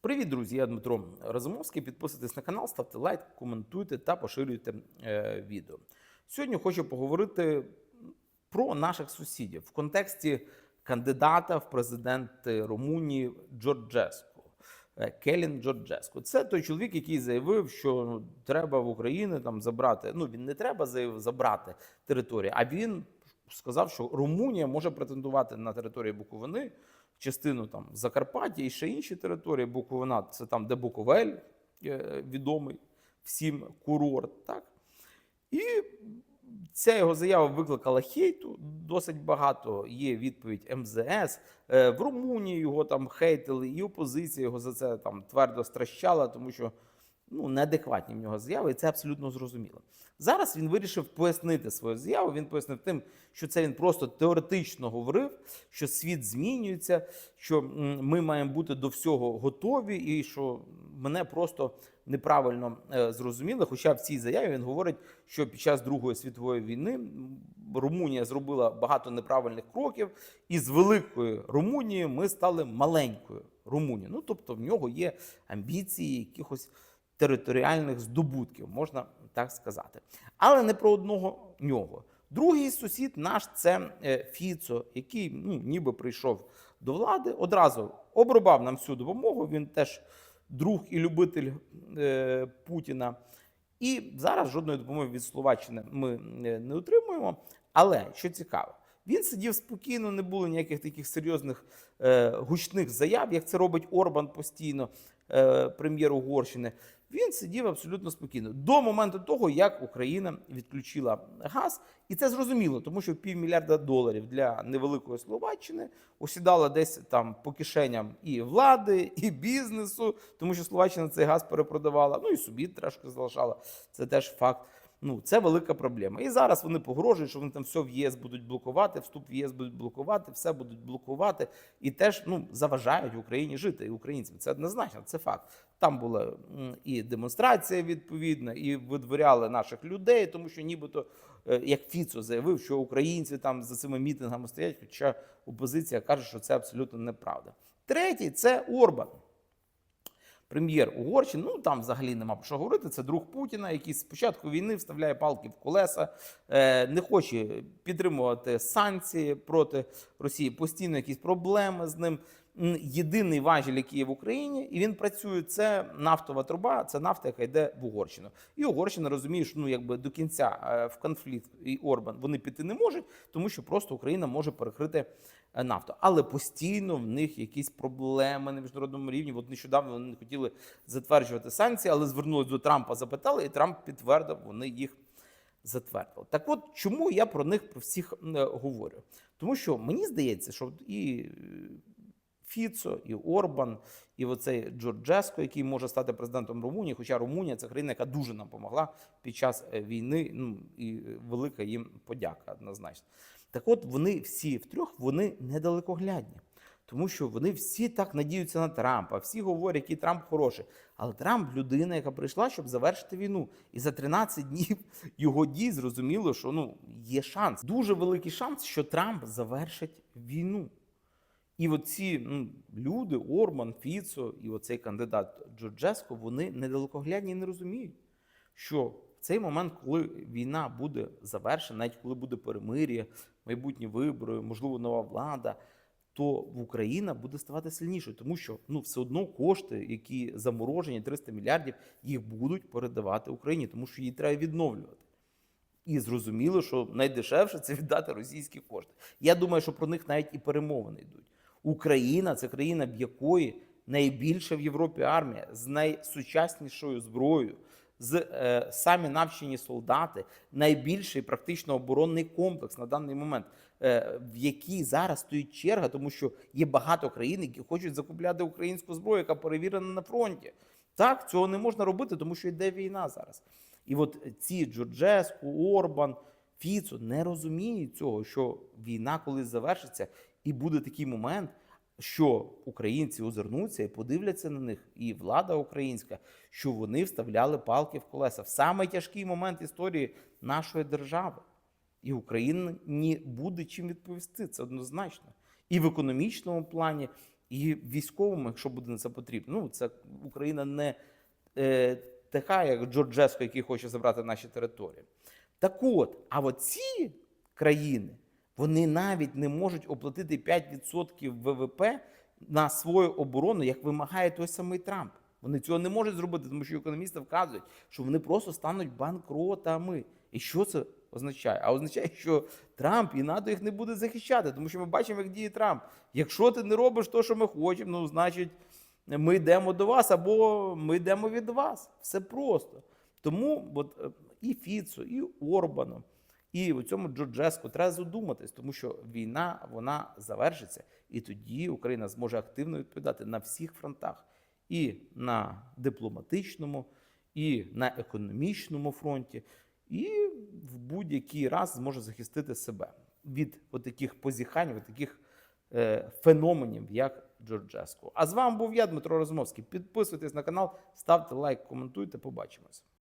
Привіт, друзі! Я Дмитро Разумовський. Підписуйтесь на канал, ставте лайк, коментуйте та поширюйте е, відео. Сьогодні хочу поговорити про наших сусідів в контексті кандидата в президенти Румунії Джорджеску. Е, Келін Джорджеску. Це той чоловік, який заявив, що ну, треба в Україні там забрати. Ну він не треба заявив забрати територію, а він сказав, що Румунія може претендувати на територію Буковини, частину там Закарпаття і ще інші території. Буковина це там, де Буковель відомий всім курорт. Так? І ця його заява викликала хейту досить багато. Є відповідь МЗС. Е, В Румунії його там хейтили, і опозиція його за це там твердо стращала, тому що ну, неадекватні в нього заяви, і це абсолютно зрозуміло. Зараз він вирішив пояснити свою заяву. Він пояснив тим, що це він просто теоретично говорив, що світ змінюється, що ми маємо бути до всього готові, і що мене просто неправильно е, зрозуміли. Хоча в цій заяві він говорить, що під час Другої світової війни Румунія зробила багато неправильних кроків, і з великої Румунії ми стали маленькою Румунією. Ну тобто в нього є амбіції якихось територіальних здобутків, можна так сказати. Але не про одного нього. Другий сусід наш це е, Фіцо, який ну, ніби прийшов до влади, одразу обрубав нам всю допомогу. Він теж друг і любитель е, Путіна. І зараз жодної допомоги від Словаччини ми е, не отримуємо. Але що цікаво, він сидів спокійно, не було ніяких таких серйозних е, гучних заяв, як це робить Орбан постійно, е, прем'єр Угорщини. Він сидів абсолютно спокійно до моменту того, як Україна відключила газ, і це зрозуміло, тому що півмільярда доларів для невеликої Словаччини осідало десь там по кишеням і влади, і бізнесу, тому що Словаччина цей газ перепродавала. Ну і собі трошки залишала. Це теж факт. Ну, це велика проблема. І зараз вони погрожують, що вони там все в ЄС будуть блокувати, вступ в ЄС будуть блокувати, все будуть блокувати і теж ну, заважають Україні жити і українцям. Це однозначно, це факт. Там була і демонстрація відповідна, і видворяли наших людей, тому що нібито, е, як Фіцо заявив, що українці там за цими мітингами стоять, хоча опозиція каже, що це абсолютно неправда. Третій це Орбан прем'єр Угорщини, ну там взагалі нема про що говорити. Це друг Путіна, який з початку війни вставляє палки в колеса, е, не хоче підтримувати санкції проти Росії. Постійно якісь проблеми з ним. Єдиний важіль, який є в Україні, і він працює. Це нафтова труба, це нафта, яка йде в Угорщину. І Угорщина розуміє, що ну якби до кінця е, в конфлікт і Орбан вони піти не можуть, тому що просто Україна може перекрити е, нафту. Але постійно в них якісь проблеми на міжнародному рівні. От нещодавно вони не хотіли затверджувати санкції, але звернулися до Трампа, запитали, і Трамп підтвердив, вони їх затвердили. Так от чому я про них про всіх е, говорю? Тому що мені здається, що і Фіцо, і Орбан, і оцей Джорджеско, який може стати президентом Румунії. Хоча Румунія це країна, яка дуже нам допомогла під час е, війни. Ну і велика їм подяка однозначно. Так, от вони всі втрьох вони недалекоглядні. Тому що вони всі так надіються на Трампа, всі говорять, який Трамп хороший. Але Трамп людина, яка прийшла, щоб завершити війну. І за 13 днів його дій зрозуміло, що ну є шанс, дуже великий шанс, що Трамп завершить війну. І оці ну, люди, Орман, Фіцо і оцей кандидат Джорджеско, вони недалекоглядні і не розуміють, що в цей момент, коли війна буде завершена, навіть коли буде перемир'я, майбутні вибори, можливо, нова влада, то в Україна буде ставати сильнішою, тому що ну все одно кошти, які заморожені 300 мільярдів, їх будуть передавати Україні, тому що її треба відновлювати. І зрозуміло, що найдешевше це віддати російські кошти. Я думаю, що про них навіть і перемовини йдуть. Україна це країна, в якої найбільша в Європі армія з найсучаснішою зброєю, з е, самі навчені солдати, найбільший практично оборонний комплекс на даний момент, е, в якій зараз стоїть черга, тому що є багато країн, які хочуть закупляти українську зброю, яка перевірена на фронті. Так, цього не можна робити, тому що йде війна зараз. І от ці Джорджеску, Орбан, Фіцо не розуміють цього, що війна колись завершиться, і буде такий момент, що українці озирнуться і подивляться на них, і влада українська, що вони вставляли палки в колеса в самий тяжкий момент історії нашої держави. І Україні буде чим відповісти, це однозначно. і в економічному плані, і в військовому, якщо буде на це потрібно. Ну, це Україна не е, така, як Джорджеско, який хоче забрати наші території. Так от, а от ці країни, вони навіть не можуть оплатити 5% ВВП на свою оборону, як вимагає той самий Трамп. Вони цього не можуть зробити, тому що економісти вказують, що вони просто стануть банкротами. І що це означає? А означає, що Трамп і НАТО їх не буде захищати, тому що ми бачимо, як діє Трамп. Якщо ти не робиш те, що ми хочемо, ну значить ми йдемо до вас або ми йдемо від вас. Все просто. Тому от, е, і Фіцо, і Орбану, і у цьому Джорджеску треба задуматись, тому що війна вона завершиться, і тоді Україна зможе активно відповідати на всіх фронтах: і на дипломатичному, і на економічному фронті, і в будь-який раз зможе захистити себе від таких позіхань, від таких е, феноменів, як Джорджеску. А з вами був я, Дмитро Розумовський. Підписуйтесь на канал, ставте лайк, коментуйте. Побачимось.